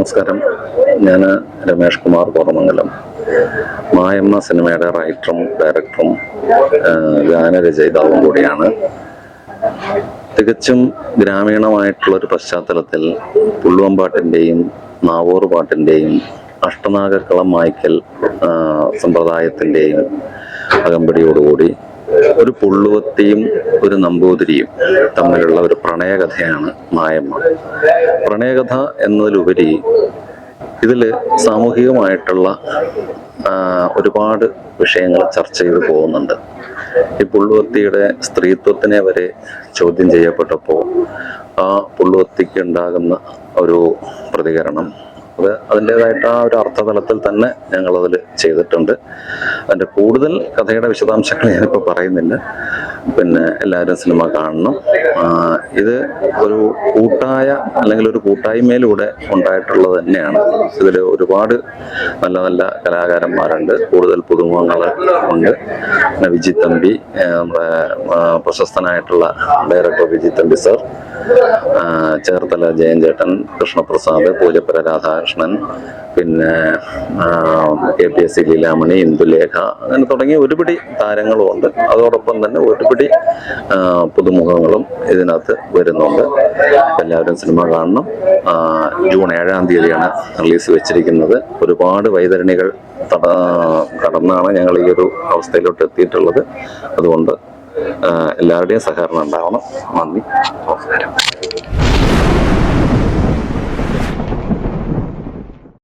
നമസ്കാരം. ഞാൻ രമേഷ് കുമാർ കോറമംഗലം മായമ്മ സിനിമയുടെ റൈറ്ററും ഡയറക്ടറും ഗാനരചയിതാവും കൂടിയാണ്. തികച്ചും ഗ്രാമീണമായിട്ടുള്ളൊരു പശ്ചാത്തലത്തിൽ പുള്ളുവമ്പാട്ടിന്റെയും നാവൂർ പാട്ടിന്റെയും അഷ്ടനാഗക്കളം മായ്ക്കൽ സമ്പ്രദായത്തിന്റെയും അകമ്പടിയോടുകൂടി ഒരു പുള്ളുവത്തിയും ഒരു നമ്പൂതിരിയും തമ്മിലുള്ള ഒരു പ്രണയകഥയാണ് മായമ്മ പ്രണയകഥ എന്നതിലുപരി ഇതിൽ സാമൂഹികമായിട്ടുള്ള ഒരുപാട് വിഷയങ്ങൾ ചർച്ച ചെയ്ത് പോകുന്നുണ്ട്. ഈ പുള്ളുവത്തിയുടെ സ്ത്രീത്വത്തിനെ വരെ ചോദ്യം ചെയ്യപ്പെട്ടപ്പോൾ ആ പുള്ളുവത്തിക്ക് ഉണ്ടാകുന്ന ഒരു പ്രതികരണം അത് അതിന്റെതായിട്ട് ആ ഒരു അർത്ഥതലത്തിൽ തന്നെ ഞങ്ങൾ അതിൽ ചെയ്തിട്ടുണ്ട്. അതിന്റെ കൂടുതൽ കഥയുടെ വിശദാംശങ്ങൾ ഞാനിപ്പോൾ പറയുന്നില്ല. പിന്നെ എല്ലാവരും സിനിമ കാണണം. ഇത് ഒരു കൂട്ടായ അല്ലെങ്കിൽ ഒരു കൂട്ടായ്മയിലൂടെ ഉണ്ടായിട്ടുള്ളത് തന്നെയാണ്. ഇതിൽ ഒരുപാട് നല്ല നല്ല കലാകാരന്മാരുണ്ട്. കൂടുതൽ പുതുമുഖങ്ങൾ ഉണ്ട്. വിജിത് തമ്പി നമ്മുടെ പ്രശസ്തനായിട്ടുള്ള ഡയറക്ടർ വിജി തമ്പി സർ ചേർത്തല ജയൻ ചേട്ടൻ കൃഷ്ണപ്രസാദ് പൂജപ്പുര രാധാകൃഷ്ണൻ പിന്നെ K P S C Leelamani Indulekha അങ്ങനെ തുടങ്ങിയ ഒരുപിടി താരങ്ങളും ഉണ്ട്. അതോടൊപ്പം തന്നെ ഒരുപിടി പുതുമുഖങ്ങളും ഇതിനകത്ത് വരുന്നുണ്ട്. എല്ലാവരും സിനിമ കാണണം. ജൂൺ ഏഴാം തീയതിയാണ് റിലീസ് വെച്ചിരിക്കുന്നത്. ഒരുപാട് വൈതരണികൾ തട കടന്നാണ് ഞങ്ങൾ ഈ ഒരു അവസ്ഥയിലോട്ട് എത്തിയിട്ടുള്ളത്. അതുകൊണ്ട് എല്ലാവരുടെയും സഹകരണം ഉണ്ടാവണം. നന്ദി. നമസ്കാരം.